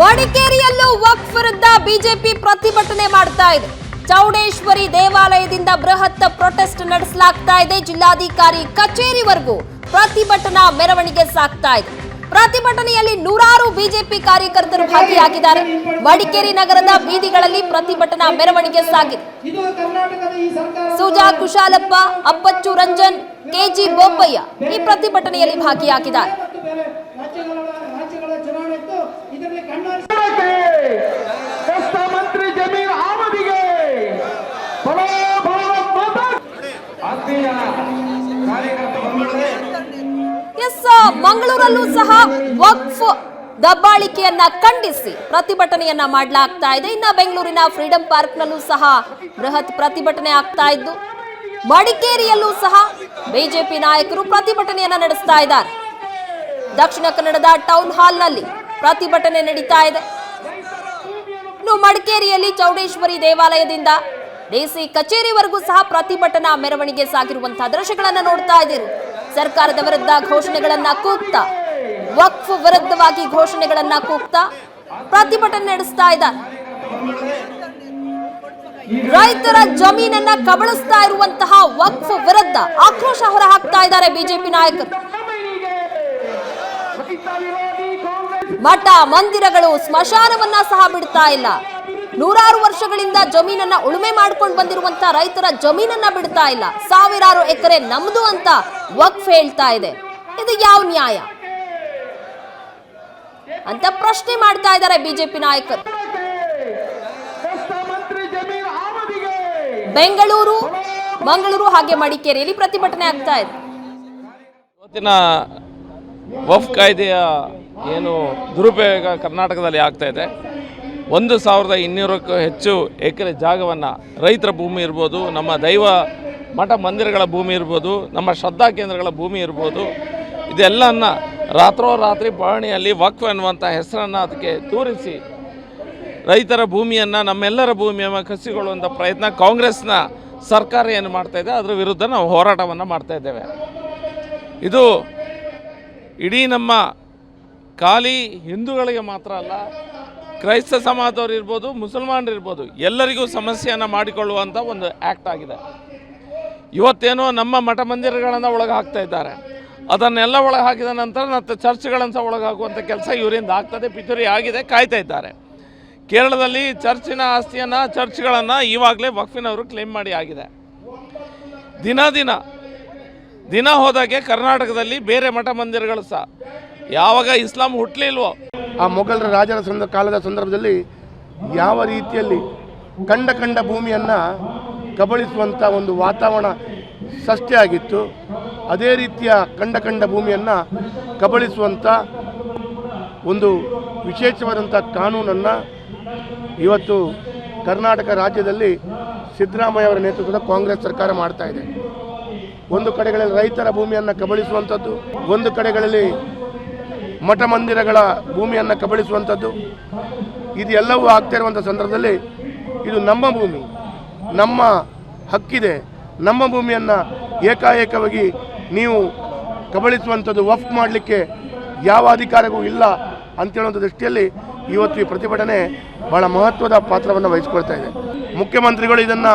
ಮಡಿಕೇರಿಯಲ್ಲೂ ವಕ್ಫ್ ವಿರುದ್ಧ ಬಿಜೆಪಿ ಪ್ರತಿಭಟನೆ ಮಾಡ್ತಾ ಇದೆ. ಚೌಡೇಶ್ವರಿ ದೇವಾಲಯದಿಂದ ಬೃಹತ್ ಪ್ರೊಟೆಸ್ಟ್ ನಡೆಸಲಾಗ್ತಾ ಇದೆ. ಜಿಲ್ಲಾಧಿಕಾರಿ ಕಚೇರಿವರೆಗೂ ಪ್ರತಿಭಟನಾ ಮೆರವಣಿಗೆ ಸಾಗ್ತಾ ಇದೆ. ಪ್ರತಿಭಟನೆಯಲ್ಲಿ ನೂರಾರು ಬಿಜೆಪಿ ಕಾರ್ಯಕರ್ತರು ಭಾಗಿಯಾಗಿದ್ದಾರೆ. ಮಡಿಕೇರಿ ನಗರದ ಬೀದಿಗಳಲ್ಲಿ ಪ್ರತಿಭಟನಾ ಮೆರವಣಿಗೆ ಸಾಗಿದೆ. ಸುಜಾ ಕುಶಾಲಪ್ಪ ಅಪ್ಪಚ್ಚು ರಂಜನ್ ಕೆಜಿ ಬೋಪಯ್ಯ ಈ ಪ್ರತಿಭಟನೆಯಲ್ಲಿ ಭಾಗಿಯಾಗಿದ್ದಾರೆ. ಮಂಗಳೂರಲ್ಲೂ ಸಹ ವಕ್ಫ್ ದಬ್ಬಾಳಿಕೆಯನ್ನ ಖಂಡಿಸಿ ಪ್ರತಿಭಟನೆಯನ್ನ ಮಾಡಲಾಗ್ತಾ ಇದೆ. ಇನ್ನ ಬೆಂಗಳೂರಿನ ಫ್ರೀಡಂ ಪಾರ್ಕ್ನಲ್ಲೂ ಸಹ ಬೃಹತ್ ಪ್ರತಿಭಟನೆ ಆಗ್ತಾ ಇದ್ದು, ಮಡಿಕೇರಿಯಲ್ಲೂ ಸಹ ಬಿಜೆಪಿ ನಾಯಕರು ಪ್ರತಿಭಟನೆಯನ್ನ ನಡೆಸ್ತಾ ಇದ್ದಾರೆ. ದಕ್ಷಿಣ ಕನ್ನಡದ ಟೌನ್ ಹಾಲ್ನಲ್ಲಿ ಪ್ರತಿಭಟನೆ ನಡೀತಾ ಇದೆ. ಇನ್ನು ಮಡಿಕೇರಿಯಲ್ಲಿ ಚೌಡೇಶ್ವರಿ ದೇವಾಲಯದಿಂದ ಡಿಸಿ ಕಚೇರಿವರೆಗೂ ಸಹ ಪ್ರತಿಭಟನಾ ಮೆರವಣಿಗೆ ಸಾಗಿರುವಂತಹ ದೃಶ್ಯಗಳನ್ನು ನೋಡ್ತಾ ಇದ್ದೀರಿ. ಸರ್ಕಾರದ ವಿರುದ್ಧ ಘೋಷಣೆಗಳನ್ನ ಕೂಗ್ತಾ, ವಕ್ಫ್ ವಿರುದ್ಧವಾಗಿ ಘೋಷಣೆಗಳನ್ನ ಕೂಗ್ತಾ ಪ್ರತಿಭಟನೆ ನಡೆಸ್ತಾ ಇದ್ದಾರೆ. ರೈತರ ಜಮೀನನ್ನ ಕಬಳಿಸ್ತಾ ಇರುವಂತಹ ವಕ್ಫ್ ವಿರುದ್ಧ ಆಕ್ರೋಶ ಹೊರಹಾಕ್ತಾ ಇದ್ದಾರೆ ಬಿಜೆಪಿ ನಾಯಕರು. ಮಠ, ಮಂದಿರಗಳು ಸ್ಮಶಾನವನ್ನ ಸಹ ಬಿಡ್ತಾ ಇಲ್ಲ. ನೂರಾರು ವರ್ಷಗಳಿಂದ ಜಮೀನನ್ನ ಉಳುಮೆ ಮಾಡ್ಕೊಂಡು ಬಂದಿರುವಂತ ರೈತರ ಜಮೀನನ್ನ ಬಿಡ್ತಾ ಇಲ್ಲ. ಸಾವಿರಾರು ಎಕರೆ ನಮ್ದು ಅಂತ ವಕ್ಫ್ ಹೇಳ್ತಾ ಇದೆ. ಇದು ಯಾವ ನ್ಯಾಯ? ಅಂತ ಪ್ರಶ್ನೆ ಮಾಡ್ತಾ ಇದ್ದಾರೆ ಬಿಜೆಪಿ ನಾಯಕರು. ಬೆಂಗಳೂರು, ಮಂಗಳೂರು ಹಾಗೆ ಮಡಿಕೇರಿಯಲ್ಲಿ ಪ್ರತಿಭಟನೆ ಆಗ್ತಾ ಇದೆ. ಇವತ್ತಿನ ವಫ್ ಕಾಯ್ದೆಯ ಏನು ದುರುಪಯೋಗ ಕರ್ನಾಟಕದಲ್ಲಿ ಆಗ್ತಾ ಇದೆ. ಒಂದು ಸಾವಿರದ ಇನ್ನೂರಕ್ಕೂ ಹೆಚ್ಚು ಎಕರೆ ಜಾಗವನ್ನು ರೈತರ ಭೂಮಿ ಇರ್ಬೋದು, ನಮ್ಮ ದೈವ ಮಠ ಮಂದಿರಗಳ ಭೂಮಿ ಇರ್ಬೋದು, ನಮ್ಮ ಶ್ರದ್ಧಾ ಕೇಂದ್ರಗಳ ಭೂಮಿ ಇರ್ಬೋದು, ಇದೆಲ್ಲನ್ನ ರಾತ್ರೋರಾತ್ರಿ ಪಹಣಿಯಲ್ಲಿ ವಕ್ಫ್ ಎನ್ನುವಂಥ ಹೆಸರನ್ನು ಅದಕ್ಕೆ ತೋರಿಸಿ ರೈತರ ಭೂಮಿಯನ್ನು, ನಮ್ಮೆಲ್ಲರ ಭೂಮಿಯನ್ನು ಕಸಿಗೊಳ್ಳುವಂಥ ಪ್ರಯತ್ನ ಕಾಂಗ್ರೆಸ್ನ ಸರ್ಕಾರ ಏನು ಮಾಡ್ತಾ ಇದೆ, ಅದರ ವಿರುದ್ಧ ನಾವು ಹೋರಾಟವನ್ನು ಮಾಡ್ತಾ ಇದ್ದೇವೆ. ಇದು ಇಡೀ ನಮ್ಮ ಖಾಲಿ ಹಿಂದೂಗಳಿಗೆ ಮಾತ್ರ ಅಲ್ಲ, ಕ್ರೈಸ್ತ ಸಮಾಜದವ್ರು ಇರ್ಬೋದು ಮುಸಲ್ಮಾನರಿರ್ಬೋದು ಎಲ್ಲರಿಗೂ ಸಮಸ್ಯೆಯನ್ನು ಮಾಡಿಕೊಳ್ಳುವಂಥ ಒಂದು ಆ್ಯಕ್ಟ್ ಆಗಿದೆ. ಇವತ್ತೇನೋ ನಮ್ಮ ಮಠ ಮಂದಿರಗಳನ್ನು ಒಳಗೆ ಹಾಕ್ತಾ ಇದ್ದಾರೆ. ಅದನ್ನೆಲ್ಲ ಒಳಗೆ ಹಾಕಿದ ನಂತರ ಮತ್ತು ಚರ್ಚ್ಗಳನ್ನು ಸಹ ಒಳಗೆ ಹಾಕುವಂಥ ಕೆಲಸ ಇವರಿಂದ ಆಗ್ತದೆ, ಪಿತೂರಿ ಆಗಿದೆ, ಕಾಯ್ತಾ ಇದ್ದಾರೆ. ಕೇರಳದಲ್ಲಿ ಚರ್ಚಿನ ಆಸ್ತಿಯನ್ನು, ಚರ್ಚ್ಗಳನ್ನು ಈವಾಗಲೇ ವಕ್ಫಿನವರು ಕ್ಲೇಮ್ ಮಾಡಿ ಆಗಿದೆ. ದಿನ ದಿನ ದಿನ ಹೋದಾಗೆ ಕರ್ನಾಟಕದಲ್ಲಿ ಬೇರೆ ಮಠ ಮಂದಿರಗಳು ಸಹ. ಯಾವಾಗ ಇಸ್ಲಾಂ ಹುಟ್ಟಲಿಲ್ವೋ ಆ ಮೊಘಲರ ರಾಜರ ಸಂದ, ಕಾಲದ ಸಂದರ್ಭದಲ್ಲಿ ಯಾವ ರೀತಿಯಲ್ಲಿ ಕಂಡ ಕಂಡ ಭೂಮಿಯನ್ನು ಕಬಳಿಸುವಂಥ ಒಂದು ವಾತಾವರಣ ಸೃಷ್ಟಿಯಾಗಿತ್ತು ಅದೇ ರೀತಿಯ ಕಂಡ ಕಂಡ ಭೂಮಿಯನ್ನು ಕಬಳಿಸುವಂಥ ಒಂದು ವಿಶೇಷವಾದಂಥ ಕಾನೂನನ್ನು ಇವತ್ತು ಕರ್ನಾಟಕ ರಾಜ್ಯದಲ್ಲಿ ಸಿದ್ದರಾಮಯ್ಯ ಅವರ ನೇತೃತ್ವದ ಕಾಂಗ್ರೆಸ್ ಸರ್ಕಾರ ಮಾಡ್ತಾ ಇದೆ. ಒಂದು ಕಡೆಗಳಲ್ಲಿ ರೈತರ ಭೂಮಿಯನ್ನು ಕಬಳಿಸುವಂಥದ್ದು ಒಂದು ಕಡೆಗಳಲ್ಲಿ ಮಠ ಮಂದಿರಗಳ ಭೂಮಿಯನ್ನು ಕಬಳಿಸುವಂಥದ್ದು ಇದೆಲ್ಲವೂ ಆಗ್ತಾ ಇರುವಂಥ ಸಂದರ್ಭದಲ್ಲಿ ಇದು ನಮ್ಮ ಭೂಮಿ. ನಮ್ಮ ಹಕ್ಕಿದೆ. ನಮ್ಮ ಭೂಮಿಯನ್ನು ಏಕಾಏಕವಾಗಿ ನೀವು ಕಬಳಿಸುವಂಥದ್ದು ವಫ್ ಮಾಡಲಿಕ್ಕೆ ಯಾವ ಅಧಿಕಾರವೂ ಇಲ್ಲ ಅಂತೇಳುವಂಥ ದೃಷ್ಟಿಯಲ್ಲಿ ಇವತ್ತು ಈ ಪ್ರತಿಭಟನೆ ಬಹಳ ಮಹತ್ವದ ಪಾತ್ರವನ್ನು ವಹಿಸ್ಕೊಳ್ತಾ ಇದೆ. ಮುಖ್ಯಮಂತ್ರಿಗಳು ಇದನ್ನು